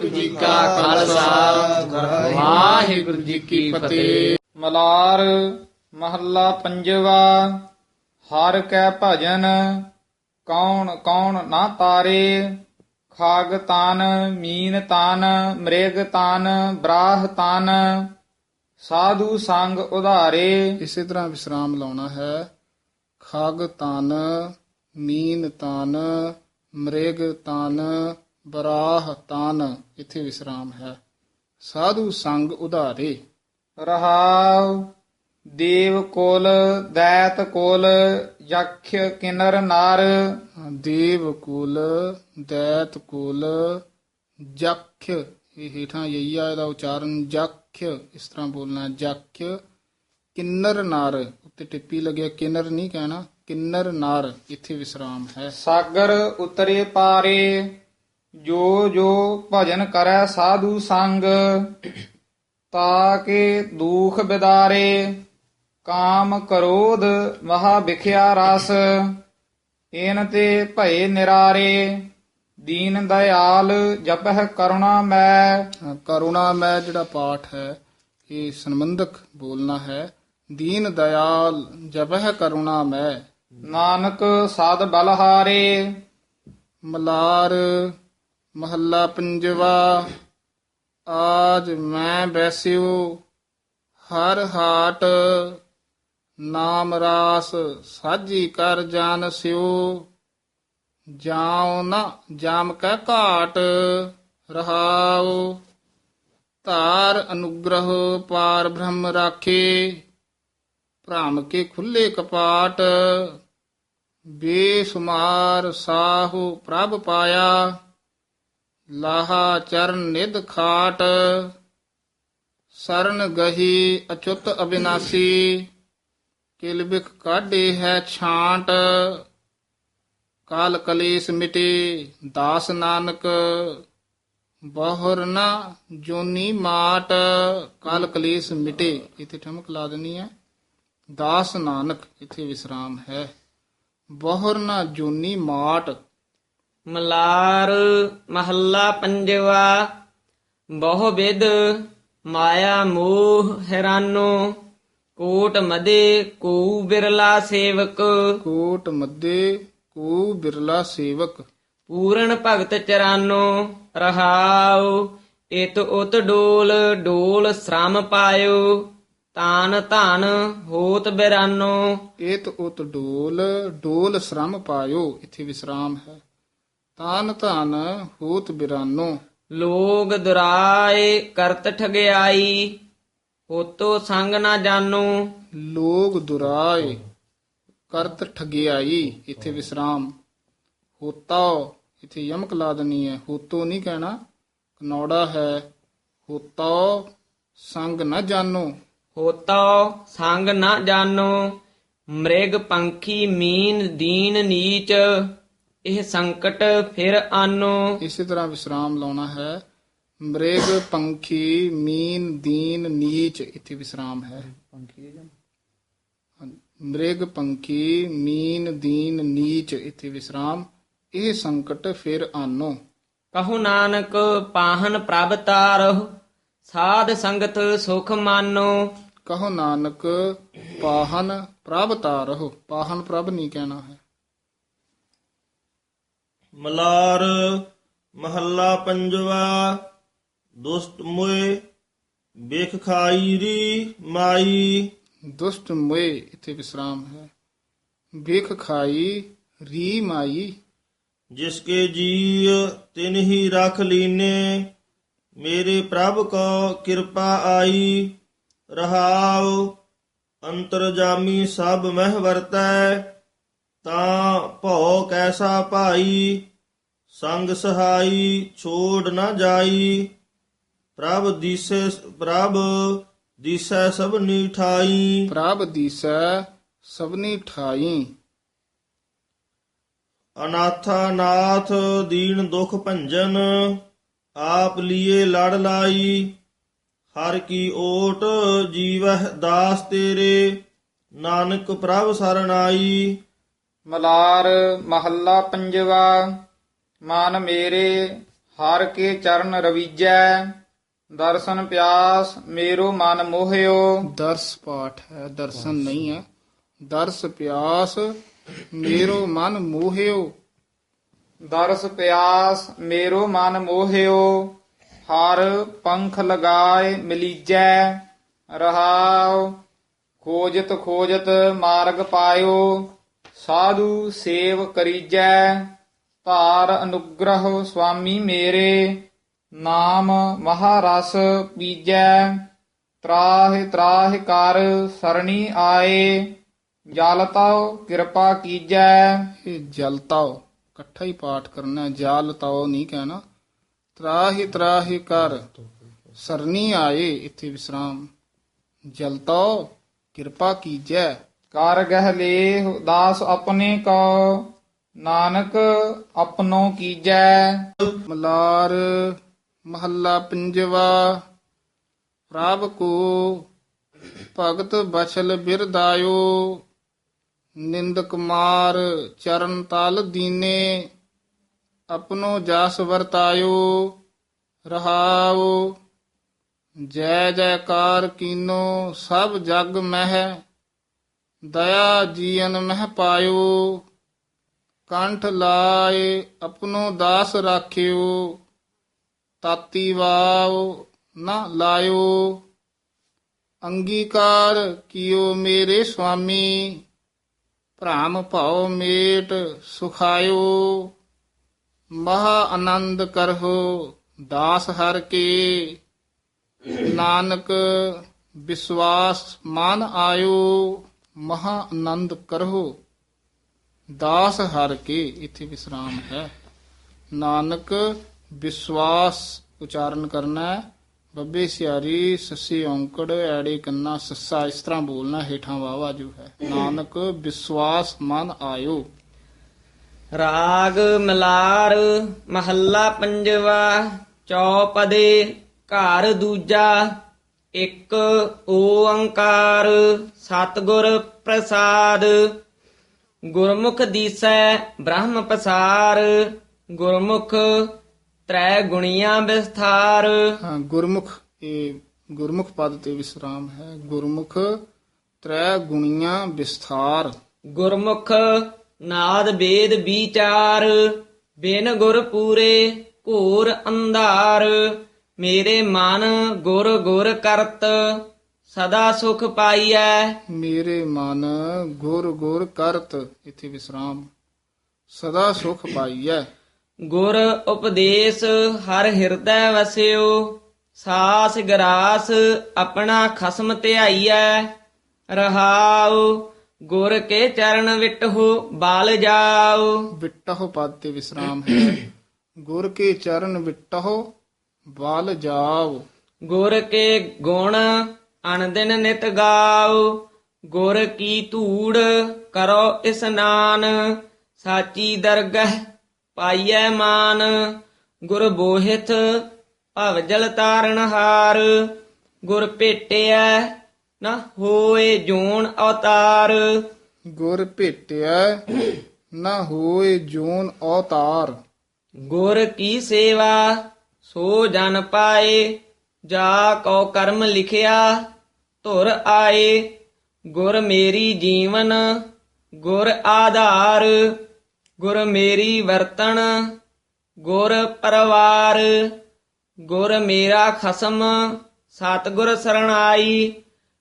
ਵਾਹਿਗੁਰੂ ਜੀ ਕਾ ਖਾਲਸਾ। ਵਾਹਿਗੁਰੂ ਜੀ ਕੀ ਫਤਿਹ। ਮਲਾਰ ਮਹੱਲਾ ਪੰਜਵਾ, ਹਰ ਕੈ ਭਜਨ, ਕੌਣ ਕੌਣ ਨਾ ਤਾਰੇ, ਖਾਗ ਤਨ, ਮੀਨ ਤਨ, ਮ੍ਰਿਗ ਤਨ, ਬਰਾਹ ਤਨ, ਸਾਧੂ ਸੰਗ ਉਧਾਰੇ। ਇਸੇ ਤਰ੍ਹਾਂ ਵਿਸਰਾਮ ਲਾਉਣਾ ਹੈ। ਖਾਗ ਤਨ, ਮੀਨ ਤਨ, ਮ੍ਰਿਗ ਤਨ ਬਰਾਹ ਤਾਨ, ਇੱਥੇ ਵਿਸਰਾਮ ਹੈ। ਸਾਧੂ ਸੰਗ ਉਧਾਰੇ, ਰਹਾਉ, ਦੇਵ ਕੁਲ, ਦੈਤ ਕੁਲ ਯਖ ਕਿਨਰ ਨਰ। ਦੇਵ ਕੁਲ, ਦੈਤ ਕੁਲ ਜਖ ਇਹ ਹੇਠਾਂ ਯਈਆ, ਇਹਦਾ ਉਚਾਰਨ ਜਖ ਇਸ ਤਰ੍ਹਾਂ ਬੋਲਣਾ ਜਖ ਕਿੰਨਰ ਨਰ, ਉੱਤੇ ਟਿੱਪੀ ਲੱਗਿਆ, ਕਿੰਨਰ ਨਹੀਂ ਕਹਿਣਾ, ਕਿੰਨਰ ਨਾਰ, ਇੱਥੇ ਵਿਸਰਾਮ ਹੈ। ਸਾਗਰ ਉਤਰੇ ਪਾਰੇ ਜੋ ਜੋ ਭਜਨ ਕਰੈ ਸਾਧੂ ਸੰਗ ਤਾਕੇ ਦੁਖ ਬਿਦਾਰੇ ਕਾਮ ਕਰੋਧ ਮਹਾ ਵਿਖਿਆ ਰਸ ਇਨ ਤੇ ਭਏ ਨਿਰਾਰੇ ਦੀਨ ਦਇਆਲ ਜਪਹਿ ਕਰੁਣਾ ਮੈਂ। ਕਰੁਣਾ ਮੈਂ ਜਿਹੜਾ ਪਾਠ ਹੈ ਇਹ ਸੰਬੰਧਕ ਬੋਲਣਾ ਹੈ ਦੀਨ ਦਇਆਲ ਜਬਹਿ ਕਰੁਣਾ ਮੈਂ। ਨਾਨਕ ਸਦ ਬਲਹਾਰੇ ਮਲਾਰ ਮਹੱਲਾ ਪੰਜਵਾ, ਆਜ ਮੈਂ ਬੈਸਿਓ ਹਰ ਹਾਟ ਨਾਮ ਰਾਸ ਸਾਜੀ ਕਰ ਜਾਣ ਸਿਓ ਜਾਉ ਨਾ ਜਾਮ ਕੈ ਘਾਟ ਰਹਾਉ। ਧਾਰ ਅਨੁਗ੍ਰਹ ਪਾਰ ਬ੍ਰਹਮ ਰਾਖੇ, ਭ੍ਰਮ ਕੇ ਖੁੱਲੇ ਕਪਾਟ। ਬੇਸੁਮਾਰ ਸਾਹੂ ਪ੍ਰਭ ਪਾਇਆ। ਲਾਹਾ ਚਰਨ ਨਿਧ ਖਾਟ, ਸਰਨ ਗਹੀ ਅਚੁੱਤ ਅਬਿਨਾਸੀ ਕਿਲਬਿਖ ਕਾਢੇ ਹੈ ਛਾਂਟ, ਕਾਲ ਕਲੇਸ਼ ਮਿਟੇ ਦਾਸ ਨਾਨਕ, ਬਹੁਰ ਨਾ ਜੋਨੀ ਮਾਟ, ਕਾਲ ਕਲੇਸ਼ ਮਿਟੇ। ਇਥੇ ਠਮਕ ਲਾ ਦੇਣੀ ਹੈ। ਦਾਸ ਨਾਨਕ, ਇਥੇ ਵਿਸਰਾਮ ਹੈ। ਬਹੁਰ ਨਾ ਜੋਨੀ ਮਾਟ ਮਲਾਰ ਮਹੱਲਾ ਪੰਜਵਾ ਬਹੁ ਵਿਦ ਮਾਇਆ ਮੋਹ ਹੈਰਾਨੋ ਕੋਟ ਮਦੇ ਕੋ ਬਿਰਲਾ ਸੇਵਕ। ਕੋਟ ਮੱਦੇ ਕੋ ਬਿਰਲਾ ਸੇਵਕ। ਪੂਰਨ ਭਗਤ ਚਰਾਨੋ ਰਹਾਉ ਇਤ ਉਤ ਡੋਲ ਡੋਲ ਸ਼ਰਮ ਪਾਇਓ ਤਾਨ ਧਨ ਹੋਤ ਬਿਰਾਨੋ। ਏਤ ਉਤ ਡੋਲ ਡੋਲ ਸ਼ਰਮ ਪਾਇਓ ਇੱਥੇ ਵਿਸਰਾਮ ਹੈ। ਤਾਨ ਧਨ ਹੋਤ ਬਿਰਾਨੋ। ਲੋਗ ਦੁਰਾਏ ਕਰਤ ਠਗਿਆਈ ਹੋਤੋ ਸੰਗ ਨਾ ਜਾਨੋ ਲੋਗ ਦੁਰਾਏ ਕਰਤ ਠਗਿਆਈ ਇੱਥੇ ਵਿਸਰਾਮ। ਹੋਤਾ ਇੱਥੇ ਯਮਕ ਲਾ ਹੈ। ਹੋਤੋ ਨਹੀਂ ਕਹਿਣਾ ਕਨੌੜਾ ਹੈ। ਹੋਤਾ ਸੰਗ ਨਾ ਜਾਨੋ ਹੋਤੋ ਸੰਗ ਨਾ ਜਾਨੋ ਮ੍ਰਿਗ ਪੰਖੀ ਮੀਨ ਦੀਨ ਨੀਚ। ਇਹ ਸੰਕਟ ਫਿਰ ਆਨੋ। ਇਸੇ ਤਰ੍ਹਾਂ ਵਿਸਰਾਮ ਲਾਉਣਾ ਹੈ। ਮ੍ਰਿਗ ਪੰਖੀ ਮੀਨ ਦੀਨ ਨੀਚ ਇੱਥੇ ਵਿਸਰਾਮ ਹੈ। ਮ੍ਰਿਗ ਪੰਖੀ ਮੀਨ ਦੀਨ ਨੀਚ ਇੱਥੇ ਵਿਸਰਾਮ। ਇਹ ਸੰਕਟ ਫਿਰ ਆਨੋ। ਕਹੋ ਨਾਨਕ ਪਾਹਨ ਪ੍ਰਭ ਤਾਰਹੁ ਸਾਧ ਸੰਗਤ ਸੁਖ ਮਾਨੋ। ਕਹੋ ਨਾਨਕ ਪਾਹਨ ਪ੍ਰਭ ਤਾਰਹੁ। ਪਾਹਨ ਪ੍ਰਭ ਨਹੀਂ ਕਹਿਣਾ ਹੈ। ਮਲਾਰ ਮਹੱਲਾ ਪੰਜਵਾ ਦੁਸ਼ਟ ਮੋਏ ਵੇਖ ਖਾਈ ਰੀ ਮਾਈ। ਦੁਸ਼ਟ ਮੋਏ ਇੱਥੇ ਵਿਸਰਾਮ ਹੈ। ਵੇਖ ਖਾਈ ਰੀ ਮਾਈ। ਜਿਸ ਕੇ ਜੀ ਤਿਨ ਹੀ ਰਖ ਲੀਨੇ ਮੇਰੇ ਪ੍ਰਭ ਕੋ ਕਿਰਪਾ ਆਈ। ਰਹਾਉ ਅੰਤਰਜਾਮੀ ਸਭ ਮਹਿ ਵਰਤੈ ਤਾਂ ਭਉ ਕੈਸਾ ਭਾਈ। ਸੰਗ ਸਹਾਈ ਛੋੜ ਨਾ ਜਾਈ। ਪ੍ਰਭ ਦਿਸੈ ਪ੍ਰਭ ਦਿਸੈ ਸਭ ਨਿਠਾਈ ਪ੍ਰਭ ਦੀਸੈ ਸਭਨੀ ਠਾਈ। ਅਨਾਥਾ ਨਾਥ ਦੀਨ ਦੁਖ ਭੰਜਨ ਆਪ ਲੀਏ ਲੜ ਲਾਈ। ਹਰ ਕੀ ਓਟ ਜੀਵਹਿ ਦਾਸ ਤੇਰੇ ਨਾਨਕ ਪ੍ਰਭ ਸਰਣਾਈ। ਮਲਾਰ ਮਹੱਲਾ ਪੰਜਵਾ। ਮਨ ਮੇਰੇ ਹਰ ਕੇ ਚਰਨ ਰਵੀਜੈ ਦਰਸ਼ਨ ਪਿਆਸ ਮੇਰੋ ਮਨ ਮੋਹਿਓ। ਦਰਸ ਪਾਠ ਹੈ ਦਰਸ਼ਨ ਨਹੀਂ ਹੈ। ਦਰਸ ਪਿਆਸ ਮੇਰੋ ਮਨ ਮੋਹਿਓ। ਦਰਸ ਪਿਆਸ ਮੇਰੋ ਮਨ ਮੋਹਿਓ ਹਰ ਪੰਖ ਲਗਾਏ ਮਿਲੀਜੈ ਰਹਾਉ ਖੋਜਤ ਖੋਜਤ ਮਾਰਗ ਪਾਇਓ ਸਾਧੂ ਸੇਵ ਕਰੀਜੈ। ਧਾਰ ਅਨੁਗ੍ਰਹ ਸੁਆਮੀ ਮੇਰੇ ਨਾਮ ਮਹਾਰਸ ਪੀਜੈ ਤਰਾਹਿ ਤਰਾਹਿ ਕਰ ਸਰਣੀ ਆਏ ਜਲ ਤਉ ਕਿਰਪਾ ਕੀਜੈ। ਇਹ ਜਲਤਾਓ ਇਕੱਠਾ ਹੀ ਪਾਠ ਕਰਨਾ ਹੈ, ਜਲਤਾਓ ਨਹੀਂ ਕਹਿਣਾ। ਤਰਾਹੀ ਤਰਾਹੀ ਕਰ ਸਰਨੀ ਆਏ ਇੱਥੇ ਵਿਸਰਾਮ। ਜਲਤਾਓ ਕਿਰਪਾ ਕੀਜੈ। ਕਰ ਗਹਿ ਲੇ ਦਾਸ ਆਪਣੇ ਕੋ ਨਾਨਕ ਆਪਣੋ ਕੀਜੈ। ਮਲਾਰ ਮਹੱਲਾ ਪੰਜਵਾ। ਪ੍ਰਭ ਕੋ ਭਗਤ ਬਛਲ ਬਿਰਦਾਇਓ। ਨਿੰਦ ਕੁਮਾਰ ਚਰਨ ਤਲ ਦੀਨੇ। ਆਪਣੋ ਜਸ ਵਰਤਾਇਓ। ਰਹਾਉ। ਜੈ ਜੈਕਾਰ ਕੀਨੋ ਸਭ ਜਗ ਮਹਿ। ਦਇਆ ਜੀਨ ਮਹਿ ਪਾਇਓ। ਕੰਠ ਲਾਏ, ਆਪਣੋ ਦਾਸ ਰਾਖਿਓ, ਤਾਤੀ ਵਾਵ ਨਾ ਲਾਇਓ। ਅੰਗੀਕਾਰ ਕੀਓ ਮੇਰੇ ਸੁਆਮੀ, ਭ੍ਰਾਮ ਭਉ ਮੇਟ ਸੁਖਾਇਓ। ਮਹਾ ਆਨੰਦ ਕਰਹੁ ਦਾਸ ਹਰ ਕੇ। ਨਾਨਕ ਵਿਸ਼ਵਾਸ ਮਨ ਆਇਓ, ਮਹਾ ਆਨੰਦ ਕਰਹੁ ਦਾਸ ਹਰ ਕੇ, ਇੱਥੇ ਵਿਸਰਾਮ ਹੈ। ਨਾਨਕ ਵਿਸ਼ਵਾਸ ਉਚਾਰਨ ਕਰਨਾ ਹੈ। ਬੱਬੇ ਸਿਆਰੀ, ਸੱਸੀ ਔਂਕੜ, ਐੜੇ ਕੰਨਾ, ਸੱਸਾ, ਇਸ ਤਰ੍ਹਾਂ ਬੋਲਣਾ ਹੇਠਾਂ ਵਾਵਾ ਜੋ ਹੈ। ਨਾਨਕ ਵਿਸ਼ਵਾਸ ਮਨ ਆਇਓ। ਰਾਗ ਮਲਾਰ ਮਹੱਲਾ ਪੰਜਵਾ, ਚੌਪਦੇ ਘਰ ਦੂਜਾ, ਇੱਕ ਓੰਕਾਰ ਸਤਿਗੁਰ ਪ੍ਰਸਾਦ ਗੁਰਮੁਖ ਦੀਸੈ ਬ੍ਰਹਮ ਪਸਾਰ ਗੁਰਮੁਖ ਤ੍ਰੈ ਗੁਣੀਆਂ ਵਿਸਥਾਰ। ਹਾਂ ਗੁਰਮੁਖ ਇਹ ਗੁਰਮੁਖ ਪਦ ਤੇ ਵਿਸਰਾਮ ਹੈ। ਗੁਰਮੁਖ ਤ੍ਰੈ ਗੁਣੀਆਂ ਵਿਸਥਾਰ। ਗੁਰਮੁਖ ਨਾਦ ਵੇਦ ਵਿਚਾਰ ਬਿਨ ਗੁਰ ਪੂਰੇ ਘੋਰ ਅੰਧਾਰ। ਮੇਰੇ ਮਨ ਗੁਰ ਗੁਰ ਕਰਤ ਸਦਾ ਸੁਖ ਪਾਈਐ। ਮੇਰੇ ਮਨ ਗੁਰ ਗੁਰ ਕਰਤ ਇਥੇ ਵਿਸਰਾਮ। ਸਦਾ ਸੁਖ ਪਾਈਐ। ਗੁਰ ਉਪਦੇਸ਼ ਹਰ ਹਿਰਦੈ ਵਸਿਓ ਸਾਸ ਗਰਾਸ ਆਪਣਾ ਖਸਮ ਧਿਆਈਐ। ਰਹਾਉ ਗੁਰ ਕੇ ਚਰਨ ਵਿਟਹੁ ਬਾਲ ਜਾਉ। ਵਿਟਹੁ ਪਦ ਤੇ ਵਿਸਰਾਮ ਹੈ। ਗੁਰ ਕੇ ਚਰਨ ਵਿਟਹੁ ਬਲ ਜਾਵ ਗੁਰ ਕੇ ਗੁਣ ਅਨਦਿਨ ਨਿਤ ਗਾਉ ਗੁਰ ਕੀ ਧੂੜ ਕਰੋ ਇਸਨਾਨ ਸਾਚੀ ਦਰਗਹ ਪਾਈਐ ਮਾਨ ਗੁਰ ਬੋਹਿਤ ਭਵ ਜਲ ਤਾਰਨ ਹਾਰ ਗੁਰ ਭੇਟਿਐ ਨਾ ਹੋਏ ਜੋਨ ਅਵਤਾਰ। ਗੁਰ ਭੇਟਿਆ ਨਾ ਹੋਏ ਜੋਨ ਅਵਤਾਰ। ਗੁਰ ਕੀ ਸੇਵਾ ਸੋ ਜਨ ਪਾਏ ਜਾ ਕਉ ਕਰਮ ਲਿਖਿਆ, ਧੁਰ ਆਏ, ਗੁਰ ਮੇਰੀ ਜੀਵਨ, ਗੁਰ ਆਧਾਰ, ਗੁਰ ਮੇਰੀ ਵਰਤਣ, ਗੁਰ ਪਰਵਾਰ, ਗੁਰ ਮੇਰਾ ਖਸਮ, ਸਤਿਗੁਰ ਸਰਣਾਈ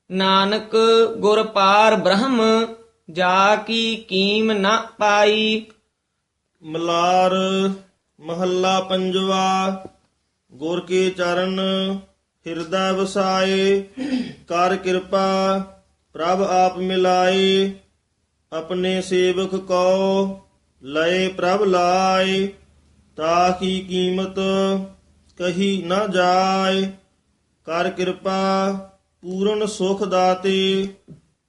ਨਾਨਕ ਗੁਰ ਪਾਰ ਬ੍ਰਹਮ, ਜਾ ਕੀ ਕੀਮ ਨਾ ਪਾਈ। ਮਲਾਰ ਮਹੱਲਾ ਪੰਜਵਾ, ਗੁਰ ਕੇ ਚਰਨ ਹਿਰਦੈ ਵਸਾਏ, ਕਰ ਕਿਰਪਾ, ਪ੍ਰਭ ਆਪ ਮਿਲਾਏ, ਆਪਣੇ ਸੇਵਕ ਕੋ ਲਏ ਪ੍ਰਭ ਲਾਏ ਤਾਹੀ ਕੀਮਤ ਕਹੀ ਨਾ ਜਾਏ, ਕਰ ਕਿਰਪਾ, ਪੂਰਨ ਸੁਖ ਦਾਤੇ,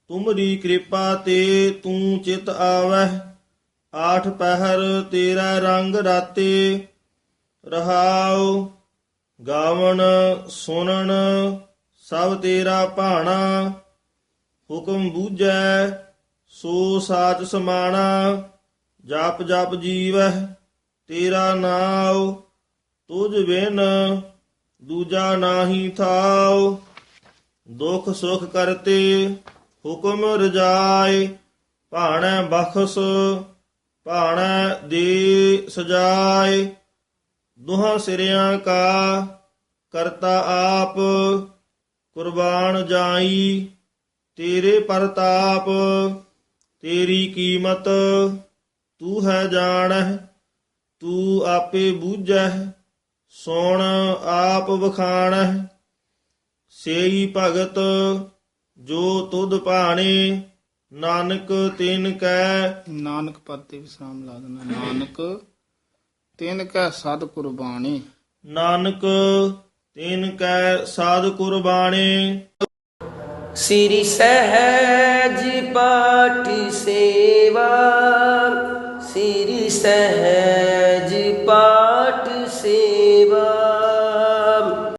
ਤੁਮਰੀ ਕਿਰਪਾ ਤੇ ਤੂੰ ਚਿਤ ਆਵਹਿ, ਆਠ ਪਹਿਰ ਤੇਰਾ ਰੰਗ ਰਾਤੇ, ਰਹਾਉ ਗਾਵਣ, ਸੁਣਨ, ਸਭ ਤੇਰਾ ਭਾਣਾ। ਹੁਕਮ ਬੂਝੈ, ਸੋ ਸਾਚ ਸਮਾਣਾ। ਜਪ ਜਪ ਜੀਵਹਿ ਤੇਰਾ ਨਾਉ। ਤੁਝ ਬਿਨ ਦੂਜਾ ਨਾਹੀ ਥਾਉ। ਦੁਖ ਸੁਖ ਕਰਤੇ, ਹੁਕਮ ਰਜਾਏ। ਭਾਣੈ ਬਖਸ, ਭਾਣੈ ਦੇ ਸਜਾਏ। ਦੁਹਾਂ ਸਿਰਿਆਂ ਕਾ ਕਰਤਾ ਆਪ, ਕੁਰਬਾਨ ਜਾਈ, ਤੇਰੇ ਪ੍ਰਤਾਪ, ਤੇਰੀ ਕੀਮਤ, ਤੂੰ ਹੈ ਜਾਣਹਿ, ਤੂੰ ਆਪੇ ਬੂਝਹਿ, ਸੁਣ ਆਪ ਵਖਾਣਹਿ। ਸੇਈ ਭਗਤ ਜੋ ਤੁਧ ਭਾਣੇ, ਨਾਨਕ ਤਿਨ ਕੈ। ਨਾਨਕ ਪਦ ਤੇ ਵਿਸਰਾਮ ਲਾ ਦੇਣਾ। ਨਾਨਕ ਤਿਨ ਕੈ ਸਦ ਕੁਰਬਾਨੀ ਨਾਨਕ ਤਿਨ ਕੈ ਸਾਧ ਕੁਰਬਾਣੇ। ਸ੍ਰੀ ਸਹਿਜ ਪਾਠ ਸੇਵਾ ਸ੍ਰੀ ਸਹਿਜ ਪਾਠ ਸੇਵਾ।